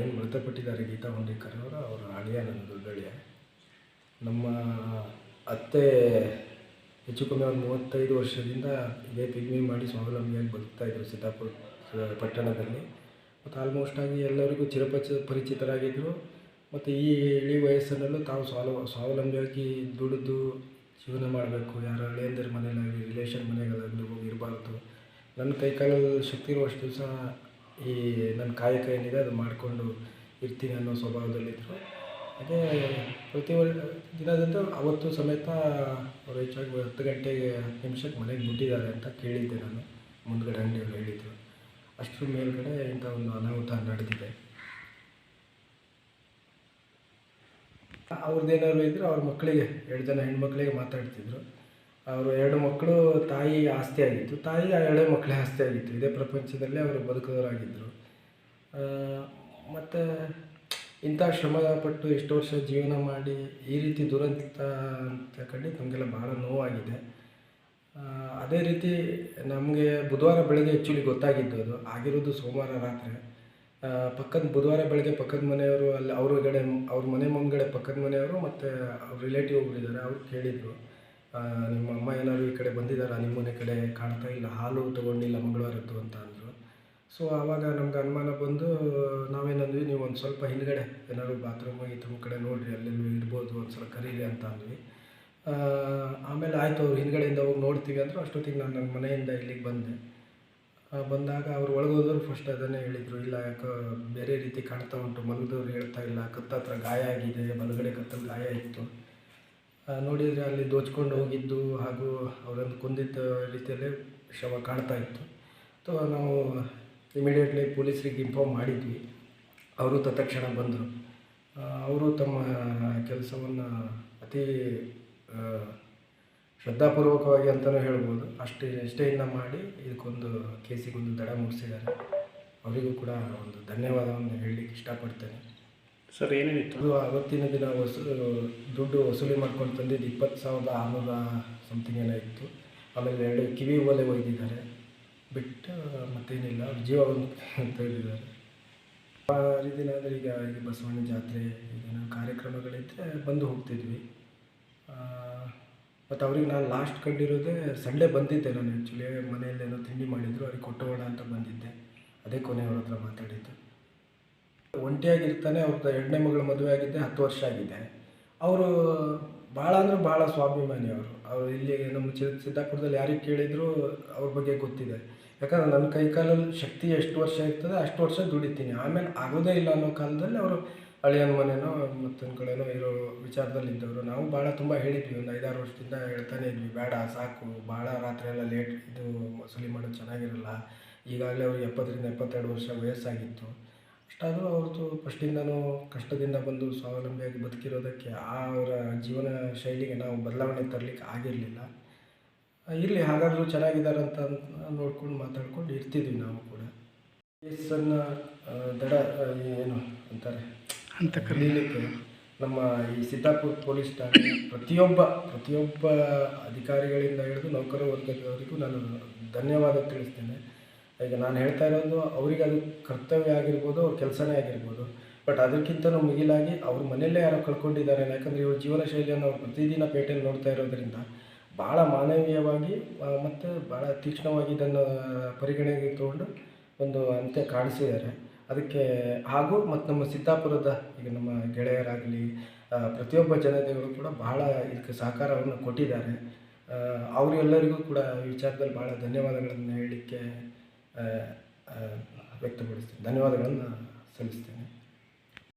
ಏನು ಮೃತಪಟ್ಟಿದ್ದಾರೆ ಗೀತಾ ಹುಂಡೇಕರ್ ಅವರು, ಅವರ ಅಳಿಯ ನನ್ನ ದೊಡ್ಡಳಿಯ. ನಮ್ಮ ಅತ್ತೆ ಹೆಚ್ಚು ಕಮ್ಮಿ ಒಂದು ಮೂವತ್ತೈದು ವರ್ಷದಿಂದ ಇದೇ ಪಿಗ್ಮಿ ಮಾಡಿ ಸ್ವಾವಲಂಬಿಯಾಗಿ ಬದುಕ್ತಾ ಇದ್ದರು ಸಿದ್ದಾಪುರ ಪಟ್ಟಣದಲ್ಲಿ. ಮತ್ತು ಆಲ್ಮೋಸ್ಟ್ ಆಗಿ ಎಲ್ಲರಿಗೂ ಚಿರಪಚ ಪರಿಚಿತರಾಗಿದ್ದರು ಮತ್ತು ಈ ಇಳಿ ವಯಸ್ಸಿನಲ್ಲೂ ತಾವು ಸ್ವಾವ ಸ್ವಾವಲಂಬಿಯಾಗಿ ದುಡಿದು ಜೀವನ ಮಾಡಬೇಕು. ಯಾರ ಹಳೆಯಂದಿರ ಮನೆಯಲ್ಲಾಗಲಿ ರಿಲೇಷನ್ ಮನೆಗಳಾಗಲಿ ಹೋಗಿ ಇರಬಾರ್ದು ನನ್ನ ಕೈಕಾಲಲ್ಲಿ ಶಕ್ತಿ ಇರುವಷ್ಟು ದಿವಸ ಈ ನನ್ನ ಕಾಯಕ ಏನಿದೆ ಅದು ಮಾಡಿಕೊಂಡು ಇರ್ತೀನಿ ಅನ್ನೋ ಸ್ವಭಾವದಲ್ಲಿದ್ದರು ಅದೇ ಪ್ರತಿ ವರ್ ದಿನದಂದು ಅವತ್ತು ಸಮೇತ ಅವರು ಹೆಚ್ಚಾಗಿ ಹತ್ತು ಗಂಟೆಗೆ ಹತ್ತು ನಿಮಿಷಕ್ಕೆ ಮನೆಗೆ ಮುಟ್ಟಿದ್ದಾರೆ ಅಂತ ಕೇಳಿದ್ದೆ ನಾನು. ಮುಂದ್ಗಡೆ ಅಂಗಡಿಯವರು ಹೇಳಿದರು. ಅಷ್ಟರ ಮೇಲುಗಡೆ ಇಂಥ ಒಂದು ಅನಾಹುತ ನಡೆದಿದೆ. ಅವ್ರದ್ದೇನಾದ್ರು ಇದ್ದರೆ ಅವ್ರ ಮಕ್ಕಳಿಗೆ, ಎರಡು ಜನ ಹೆಣ್ಮಕ್ಳಿಗೆ ಮಾತಾಡ್ತಿದ್ರು. ಅವರು ಎರಡು ಮಕ್ಕಳು ತಾಯಿ ಆಸ್ತಿ ಆಗಿತ್ತು. ತಾಯಿ ಆ ಎರಡೇ ಮಕ್ಕಳೇ ಆಸ್ತಿ ಆಗಿತ್ತು. ಇದೇ ಪ್ರಪಂಚದಲ್ಲಿ ಅವರು ಬದುಕೋರಾಗಿದ್ದರು ಮತ್ತು ಇಂಥ ಶ್ರಮಪಟ್ಟು ಎಷ್ಟು ವರ್ಷ ಜೀವನ ಮಾಡಿ ಈ ರೀತಿ ದುರಂತ ಅಂತ ಕಂಡು ನಮಗೆಲ್ಲ ಭಾಳ ನೋವಾಗಿದೆ. ಅದೇ ರೀತಿ ನಮಗೆ ಬುಧವಾರ ಬೆಳಗ್ಗೆ ಆ್ಯಕ್ಚುಲಿ ಗೊತ್ತಾಗಿದ್ದು ಅದು. ಆಗಿರೋದು ಸೋಮವಾರ ರಾತ್ರಿ. ಪಕ್ಕದ ಬುಧವಾರ ಬೆಳಗ್ಗೆ ಪಕ್ಕದ ಮನೆಯವರು ಅಲ್ಲಿ ಅವ್ರಗಡೆ ಅವ್ರ ಮನೆ ಮುಂದ್ಗಡೆ ಪಕ್ಕದ ಮನೆಯವರು ಮತ್ತು ಅವ್ರ ರಿಲೇಟಿವ್ ಒಬ್ಬರಿದ್ದಾರೆ ಅವ್ರು ಕೇಳಿದರು. ನಿಮ್ಮ ಅಮ್ಮ ಏನಾದ್ರು ಈ ಕಡೆ ಬಂದಿದ್ದಾರಾ? ನಿಮ್ಮ ಮನೆ ಕಡೆ ಕಾಣ್ತಾ ಇಲ್ಲ. ಹಾಲು ತೊಗೊಂಡಿಲ್ಲ ಮಂಗಳವಾರದ್ದು ಅಂತ ಅಂದರು. ಸೊ ಆವಾಗ ನಮ್ಗೆ ಅನುಮಾನ ಬಂದು, ನಾವೇನಂದ್ವಿ, ನೀವು ಒಂದು ಸ್ವಲ್ಪ ಹಿಂದ್ಗಡೆ ಏನಾದ್ರು ಬಾತ್ರೂಮ್ ಗೀತ್ರೂಮ್ ಕಡೆ ನೋಡಿರಿ, ಅಲ್ಲೆಲ್ಲೂ ಇರ್ಬೋದು, ಒಂದು ಸಲ ಕರೀರಿ ಅಂತ ಅಂದ್ವಿ. ಆಮೇಲೆ ಆಯಿತು, ಅವ್ರು ಹಿಂದ್ಗಡೆಯಿಂದ ಹೋಗಿ ನೋಡ್ತೀವಿ ಅಂದರು. ಅಷ್ಟೊತ್ತಿಗೆ ನಾನು ನನ್ನ ಮನೆಯಿಂದ ಇಲ್ಲಿಗೆ ಬಂದೆ. ಬಂದಾಗ ಅವ್ರು ಒಳಗೋದ್ರು ಫಸ್ಟ್ ಅದನ್ನೇ ಹೇಳಿದರು. ಇಲ್ಲ, ಯಾಕೋ ಬೇರೆ ರೀತಿ ಕಾಣ್ತಾ ಉಂಟು. ಮಲಗಿದವ್ರು ಹೇಳ್ತಾ ಇಲ್ಲ. ಕತ್ತ ಹತ್ರ ಗಾಯ ಆಗಿದೆ. ಬಲಗಡೆ ಕತ್ತಲ್ಲಿ ಗಾಯ ಇತ್ತು. ನೋಡಿದರೆ ಅಲ್ಲಿ ದೋಚ್ಕೊಂಡು ಹೋಗಿದ್ದು ಹಾಗೂ ಅವರನ್ನು ಕೊಂದಿದ್ದ ರೀತಿಯಲ್ಲೇ ಶವ ಕಾಣ್ತಾ ಇತ್ತು. ಸೊ ನಾವು ಇಮಿಡಿಯೇಟ್ಲಿ ಪೊಲೀಸರಿಗೆ ಇನ್ಫಾರ್ಮ್ ಮಾಡಿದ್ವಿ. ಅವರು ತತ್ಕ್ಷಣ ಬಂದರು. ಅವರು ತಮ್ಮ ಕೆಲಸವನ್ನು ಅತಿ ಶ್ರದ್ಧಾಪೂರ್ವಕವಾಗಿ ಅಂತಲೂ ಹೇಳ್ಬೋದು. ಅಷ್ಟು ನಿಷ್ಠೆಯಿಂದ ಮಾಡಿ ಇದಕ್ಕೊಂದು ಕೇಸಿಗೊಂದು ದಡ ಮುಗಿಸಿದ್ದಾರೆ. ಅವರಿಗೂ ಕೂಡ ಒಂದು ಧನ್ಯವಾದವನ್ನು ಹೇಳಲಿಕ್ಕೆ ಇಷ್ಟಪಡ್ತೇನೆ. ಸರ್ ಏನೇನಿತ್ತು ಅದು ಅವತ್ತಿನ ದಿನ ವಸೂ, ದುಡ್ಡು ವಸೂಲಿ ಮಾಡ್ಕೊಂಡು ತಂದಿದ್ದು ಇಪ್ಪತ್ತು ಸಾವಿರದ ಆರುನೂರ ಸಮಥಿಂಗ್ ಏನೋ ಇತ್ತು. ಆಮೇಲೆ ಎರಡು ಕಿವಿ ಓಲೆ ಒಯ್ದಿದ್ದಾರೆ. ಬಿಟ್ಟು ಮತ್ತೇನಿಲ್ಲ. ಜೀವ ಅಂತ ಹೇಳಿದ್ದಾರೆ. ಆ ದಿನ ಅಂದರೆ ಈಗ ಈಗ ಬಸವಣ್ಣ ಜಾತ್ರೆ, ಈಗ ಕಾರ್ಯಕ್ರಮಗಳಿದ್ದರೆ ಬಂದು ಹೋಗ್ತಿದ್ವಿ. ಮತ್ತು ಅವ್ರಿಗೆ ನಾನು ಲಾಸ್ಟ್ ಕಂಡಿರೋದೇ ಸಂಡೇ ಬಂದಿದ್ದೆ ನಾನು ಆ್ಯಕ್ಚುಲಿ ಮನೆಯಲ್ಲೇನೋ ತಿಂಡಿ ಮಾಡಿದ್ರು, ಅವ್ರಿಗೆ ಕೊಟ್ಟೋಣ ಅಂತ ಬಂದಿದ್ದೆ. ಅದೇ ಕೊನೆಯವ್ರ ಹತ್ರ ಮಾತಾಡಿದ್ದು. ಒಂಟಿಯಾಗಿರ್ತಾನೆ ಅವ್ರದ್ದು ಎರಡನೇ ಮಗಳ ಮದುವೆ ಆಗಿದ್ದೆ ಹತ್ತು ವರ್ಷ ಆಗಿದೆ. ಅವರು ಭಾಳ ಅಂದರೆ ಭಾಳ ಸ್ವಾಭಿಮಾನಿ ಅವರು. ಅವರು ಇಲ್ಲಿ ನಮ್ಮ ಚಿ ಸಿದ್ದಾಪುರದಲ್ಲಿ ಯಾರಿಗೆ ಕೇಳಿದರೂ ಅವ್ರ ಬಗ್ಗೆ ಗೊತ್ತಿದೆ. ಯಾಕಂದ್ರೆ ನನ್ನ ಕೈ ಕಾಲಲ್ಲಿ ಶಕ್ತಿ ಎಷ್ಟು ವರ್ಷ ಇರ್ತದೆ, ಅಷ್ಟು ವರ್ಷ ದುಡಿತೀನಿ. ಆಮೇಲೆ ಆಗೋದೇ ಇಲ್ಲ ಅನ್ನೋ ಕಾಲದಲ್ಲಿ ಅವರು ಅಳಿಯನ ಮನೆಯೋ ಮತ್ತೊಂದು ಕಡೆನೋ ಇರೋ ವಿಚಾರದಲ್ಲಿ ಇದ್ದವರು. ನಾವು ಭಾಳ ತುಂಬ ಹೇಳಿದ್ವಿ, ಒಂದು ಐದಾರು ವರ್ಷದಿಂದ ಹೇಳ್ತಾನೆ ಇದ್ವಿ, ಬೇಡ, ಸಾಕು ಭಾಳ ರಾತ್ರಿ ಎಲ್ಲ ಲೇಟ್, ಇದು ವಸೂಲಿ ಮಾಡೋದು ಚೆನ್ನಾಗಿರಲ್ಲ. ಈಗಾಗಲೇ ಅವ್ರಿಗೆ ಎಪ್ಪತ್ತರಿಂದ ಎಪ್ಪತ್ತೆರಡು ವರ್ಷ ವಯಸ್ಸಾಗಿತ್ತು. ಅಷ್ಟಾದರೂ ಅವ್ರದ್ದು ಫಸ್ಟಿಂದನೂ ಕಷ್ಟದಿಂದ ಬಂದು ಸ್ವಾವಲಂಬಿಯಾಗಿ ಬದುಕಿರೋದಕ್ಕೆ ಆ ಅವರ ಜೀವನ ಶೈಲಿಗೆ ನಾವು ಬದಲಾವಣೆ ತರಲಿಕ್ಕೆ ಆಗಿರಲಿಲ್ಲ. ಇರಲಿ ಹಾಗಾದರೂ ಚೆನ್ನಾಗಿದ್ದಾರೆ ಅಂತ ನೋಡ್ಕೊಂಡು ಮಾತಾಡ್ಕೊಂಡು ಇರ್ತಿದ್ವಿ ನಾವು ಕೂಡ. ಸಣ್ಣ ದಡ ಏನು ಅಂತಾರೆ? ಅಂತ ಕಲೀಲಿಕ್ಕೆ ನಮ್ಮ ಈ ಸಿದ್ದಾಪುರ ಪೊಲೀಸ್ ಠಾಣೆ ಪ್ರತಿಯೊಬ್ಬ ಪ್ರತಿಯೊಬ್ಬ ಅಧಿಕಾರಿಗಳಿಂದ ಹಿಡಿದು ನೌಕರ ವರ್ಗದವರಿಗೂ ನಾನು ಧನ್ಯವಾದ ತಿಳಿಸ್ತೇನೆ. ಈಗ ನಾನು ಹೇಳ್ತಾ ಇರೋದು ಅವರಿಗೆ ಅದು ಕರ್ತವ್ಯ ಆಗಿರ್ಬೋದು, ಅವ್ರ ಕೆಲಸನೇ ಆಗಿರ್ಬೋದು. ಬಟ್ ಅದಕ್ಕಿಂತಲೂ ಮಿಗಿಲಾಗಿ ಅವ್ರ ಮನೆಯಲ್ಲೇ ಯಾರೋ ಕಳ್ಕೊಂಡಿದ್ದಾರೆ, ಯಾಕಂದರೆ ಇವ್ರ ಜೀವನ ಶೈಲಿಯನ್ನು ಅವ್ರು ಪ್ರತಿದಿನ ಪೇಟೆಯಲ್ಲಿ ನೋಡ್ತಾ ಇರೋದ್ರಿಂದ ಭಾಳ ಮಾನವೀಯವಾಗಿ ಮತ್ತು ಭಾಳ ತೀಕ್ಷ್ಣವಾಗಿ ಇದನ್ನು ಪರಿಗಣನೆಗೆ ತಗೊಂಡು ಒಂದು ಅಂತ್ಯ ಕಾಣಿಸಿದ್ದಾರೆ. ಅದಕ್ಕೆ ಹಾಗೂ ಮತ್ತು ನಮ್ಮ ಸಿದ್ದಾಪುರದ, ಈಗ ನಮ್ಮ ಗೆಳೆಯರಾಗಲಿ ಪ್ರತಿಯೊಬ್ಬ ಜನತೆಗಳು ಕೂಡ ಬಹಳ ಇದಕ್ಕೆ ಸಹಕಾರವನ್ನು ಕೊಟ್ಟಿದ್ದಾರೆ. ಅವರೆಲ್ಲರಿಗೂ ಕೂಡ ಈ ವಿಚಾರದಲ್ಲಿ ಭಾಳ ಧನ್ಯವಾದಗಳನ್ನು ಹೇಳಲಿಕ್ಕೆ ವ್ಯಕ್ತಪಡಿಸ್ತೀನಿ. ಧನ್ಯವಾದಗಳನ್ನು ಸಲ್ಲಿಸ್ತೇನೆ.